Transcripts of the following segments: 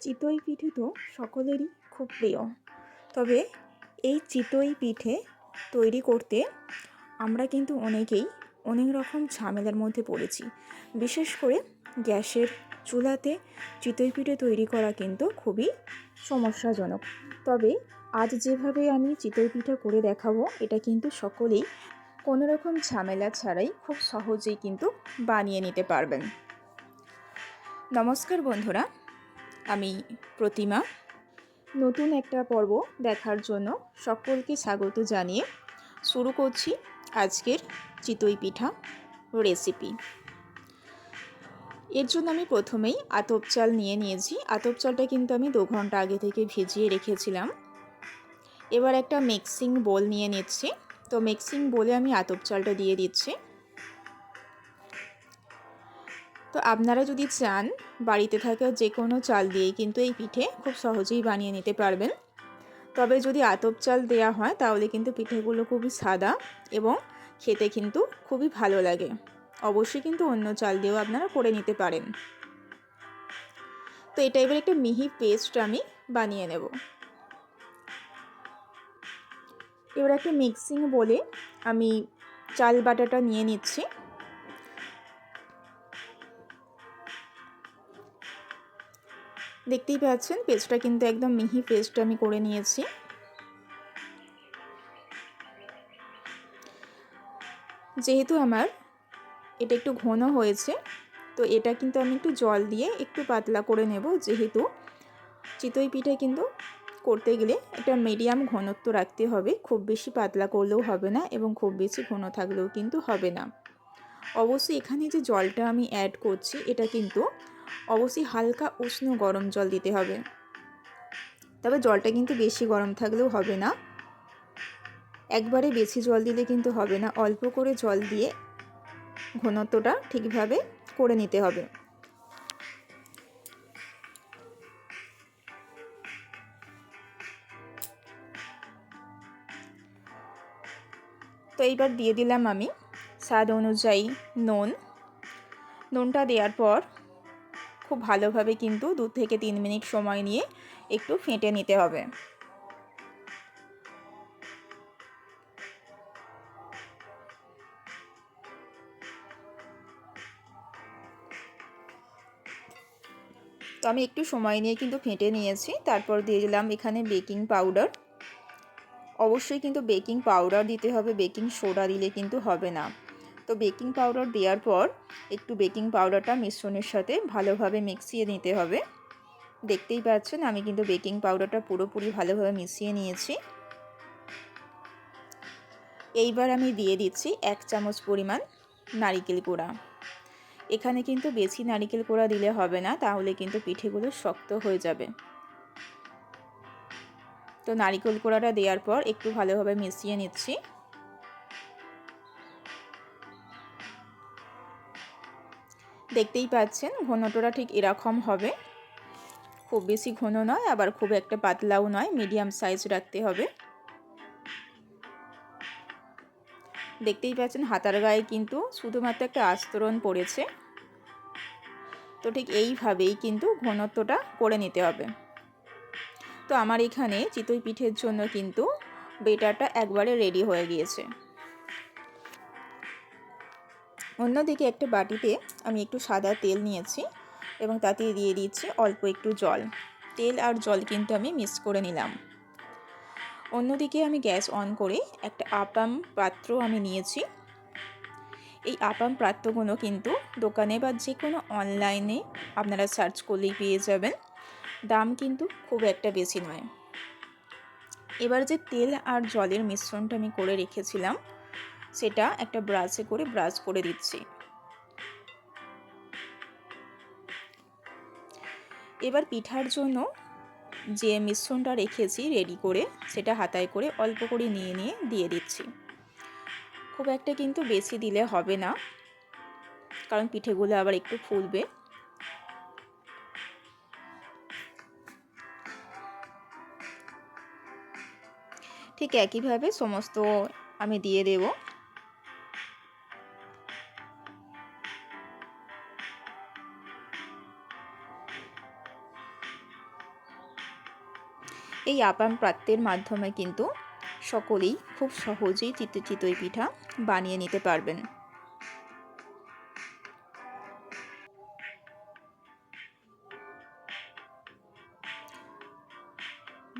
চিতই পিঠে তো সকলেরই খুব প্রিয়। তবে এই চিতই পিঠে তৈরি করতে আমরা কিন্তু অনেকেই অনেক রকম ঝামেলার মধ্যে পড়েছি। বিশেষ করে গ্যাসের চুলাতে চিতই পিঠে তৈরি করা কিন্তু খুবই সমস্যাজনক। তবে আজ যেভাবে আমি চিতই পিঠা করে দেখাবো, এটা কিন্তু সকলেই কোনো রকম ঝামেলা ছাড়াই খুব সহজেই কিন্তু বানিয়ে নিতে পারবেন। নমস্কার বন্ধুরা আমি প্রতিমা। নতুন একটা পর্ব দেখার জন্য সকলকে স্বাগত জানিয়ে শুরু করছি আজকের চিতই পিঠা রেসিপি এর জন্য আমি প্রথমেই আতপ চাল নিয়ে নিয়েছি। আতপ চালটা কিন্তু আমি দু ঘণ্টা আগে থেকে ভিজিয়ে রেখেছিলাম। এবার একটা মিক্সিং বোল নিয়ে নিচ্ছি। তো মিক্সিং বলে আমি আতপ চালটা দিয়ে দিচ্ছি। তো আপনারা যদি চান, বাড়িতে থাকা যে কোনো চাল দিয়েই কিন্তু এই পিঠে খুব সহজেই বানিয়ে নিতে পারবেন। তবে যদি আতপ চাল দেওয়া হয়, তাহলে কিন্তু পিঠেগুলো খুবই সাদা এবং খেতে কিন্তু খুবই ভালো লাগে। অবশ্যই কিন্তু অন্য চাল দিয়েও আপনারা করে নিতে পারেন। তো এটা এবার একটা মিহি পেস্ট আমি বানিয়ে নেব। এবার একটা মিক্সিং বলে আমি চাল বাটাটা নিয়ে নিচ্ছি। দেখতেই পাচ্ছেন, পেস্টটা কিন্তু একদম মিহি পেস্ট আমি করে নিয়েছি। যেহেতু আমার এটা একটু ঘন হয়েছে, তো এটা কিন্তু আমি একটু জল দিয়ে একটু পাতলা করে নেব, যেহেতু চিতই পিঠে কিন্তু করতে গেলে একটা মিডিয়াম ঘনত্ব রাখতে হবে, খুব বেশি পাতলা করলেও হবে না এবং খুব বেশি ঘন থাকলেও কিন্তু হবে না। অবশ্যই এখানে যে জলটা আমি অ্যাড করছি, এটা কিন্তু অবশ্যই হালকা উষ্ণ গরম জল দিতে হবে। তবে জলটা কিন্তু বেশি গরম থাকলেও হবে না। একবারে বেশি জল দিলে কিন্তু হবে না। অল্প করে জল দিয়ে ঘনত্বটা ঠিকভাবে করে নিতে হবে। তো এইবার দিয়ে দিলাম আমি স্বাদ অনুযায়ী নুন। নুনটা দেওয়ার পর খুব ভালোভাবে কিন্তু দু থেকে তিন মিনিট সময় নিয়ে একটু ফেটে নিতে হবে। তো আমি একটু সময় নিয়ে কিন্তু ফেটে নিয়েছি। তারপর দিয়ে দিলাম এখানে বেকিং পাউডার। অবশ্যই কিন্তু বেকিং পাউডার দিতে হবে, বেকিং সোডা দিলে কিন্তু হবে না। তো বেকিং পাউডার দেওয়ার পর একটু বেকিং পাউডারটা মিশ্রণের সাথে ভালোভাবে মিক্সিয়ে নিতে হবে। দেখতেই পাচ্ছেন আমি কিন্তু বেকিং পাউডারটা পুরোপুরি ভালোভাবে মিশিয়ে নিয়েছি। এইবার আমি দিয়ে দিচ্ছি এক চামচ পরিমাণ নারিকেল কোড়া। এখানে কিন্তু বেশি নারিকেল কোড়া দিলে হবে না, তাহলে কিন্তু পিঠেগুলো শক্ত হয়ে যাবে। তো নারিকেল কোড়াটা দেওয়ার পর একটু ভালোভাবে মিশিয়ে নিচ্ছি। দেখতেই পাচ্ছেন ঘনটোটা ঠিক এরকম হবে। খুব বেশি ঘন নয়, আবার খুব একটা পাতলাও নয় মিডিয়াম সাইজ রাখতে হবে। দেখতেই পাচ্ছেন হাতার গায়ে কিন্তু শুধুমাত্র একটা আস্তরণ পড়েছে। তো ঠিক এইভাবেই কিন্তু ঘনত্বটা করে নিতে হবে। তো আমার এখানে চিতই পিঠের জন্য কিন্তু বেটারটা একবারে রেডি হয়ে গিয়েছে। অন্যদিকে একটা বাটিতে আমি একটু সাদা তেল নিয়েছি এবং তাতে দিয়ে দিচ্ছি অল্প একটু জল। তেল আর জল কিন্তু আমি মিক্স করে নিলাম। অন্যদিকে আমি গ্যাস অন করে একটা আপাম পাত্র আমি নিয়েছি। এই আপাম পাত্রগুলো কিন্তু দোকানে বা যে কোনো অনলাইনে আপনারা সার্চ করলেই পেয়ে যাবেন। দাম কিন্তু খুব একটা বেশি নয়। এবার যে তেল আর জলের মিশ্রণটা আমি করে রেখেছিলাম সেটা একটা ব্রাশে করে ব্রাশ করে দিচ্ছি। এবার পিঠার জন্য যে মিশ্রণটা রেখেছি রেডি করে, সেটা হাতায় করে অল্প করে নিয়ে নিয়ে দিয়ে দিচ্ছি। খুব একটা কিন্তু বেশি দিলে হবে না, কারণ পিঠেগুলো আবার একটু ফুলবে। ঠিক একইভাবে সমস্ত আমি দিয়ে দেবো। এই আপাম প্রাত্যের মাধ্যমে কিন্তু সকলেই খুব সহজেই চিত চিতই পিঠা বানিয়ে নিতে পারবেন।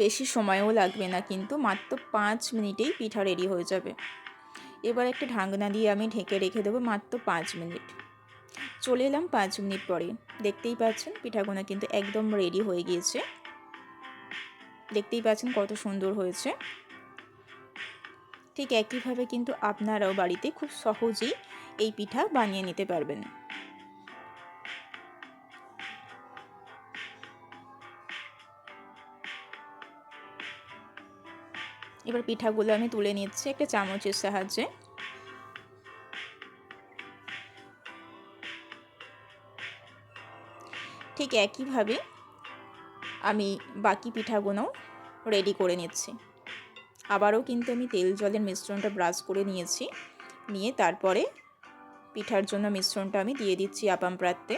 বেশি সময়ও লাগবে না কিন্তু মাত্র পাঁচ মিনিটেই পিঠা রেডি হয়ে যাবে। এবার একটা ঢাকনা দিয়ে আমি ঢেকে রেখে দেবো মাত্র পাঁচ মিনিট। চলে এলাম পাঁচ মিনিট পরে। দেখতেই পাচ্ছেন পিঠাগুলো কিন্তু একদম রেডি হয়ে গিয়েছে। দেখতেই পাচ্ছেন কত সুন্দর হয়েছে। ঠিক একইভাবে কিন্তু আপনারাও বাড়িতে খুব সহজেই এই পিঠা বানিয়ে নিতে পারবেন। এবার পিঠাগুলো আমি তুলে নিচ্ছি একটা চামচের সাহায্যে। ঠিক একইভাবে আমি বাকি পিঠাগুলো রেডি করে নিচ্ছি। আবারও কিন্তু আমি তেল জলের মিশ্রণটা ব্রাশ করে নিয়েছি। নিয়ে তারপরে পিঠার জন্য মিশ্রণটা আমি দিয়ে দিচ্ছি আপাম প্রাত্যে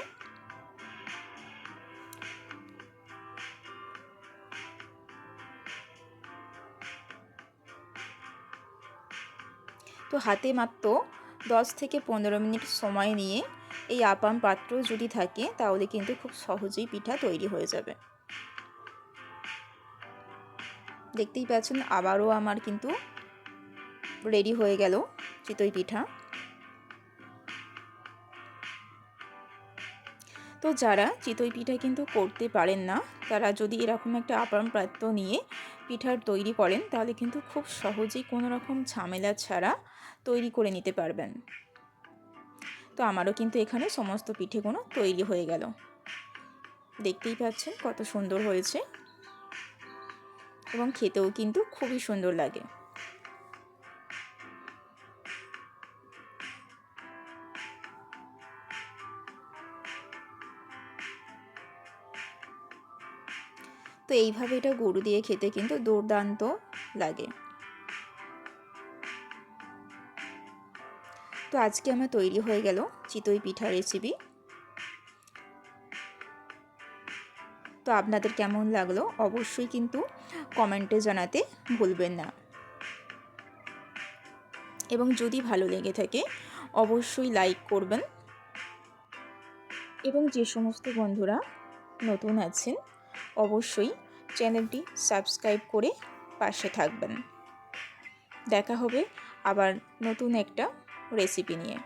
তো হাতে মাত্র দশ থেকে পনেরো মিনিট সময় নিয়ে এই আপাম পাত্র যদি থাকে, তাহলে কিন্তু খুব সহজেই পিঠা তৈরি হয়ে যাবে। দেখতেই পাচ্ছেন আবারও আমার কিন্তু রেডি হয়ে গেল চিতই পিঠা। তো যারা চিতই পিঠা কিন্তু করতে পারেন না, তারা যদি এরকম একটা আপাম পাত্র নিয়ে পিঠার তৈরি করেন, তাহলে কিন্তু খুব সহজেই কোনো রকম ঝামেলা ছাড়া তৈরি করে নিতে পারবেন। তো আমারও কিন্তু এখানে সমস্ত পিঠেগুলো তৈরি হয়ে গেল। দেখতেই পাচ্ছেন কত সুন্দর হয়েছে। এবং খেতেও কিন্তু খুবই সুন্দর লাগে। তো এইভাবে এটা গরু দিয়ে খেতে কিন্তু দুর্দান্ত লাগে। তো আজকে আমার তৈরি হয়ে গেল চিতই পিঠা রেসিপি তো আপনাদের কেমন লাগল অবশ্যই কিন্তু কমেন্টে জানাতে ভুলবেন না। এবং যদি ভালো লেগে থাকে অবশ্যই লাইক করবেন। এবং যে সমস্ত বন্ধুরা নতুন আছেন অবশ্যই চ্যানেলটি সাবস্ক্রাইব করে পাশে থাকবেন। দেখা হবে আবার নতুন একটা রেসিপি নিয়ে।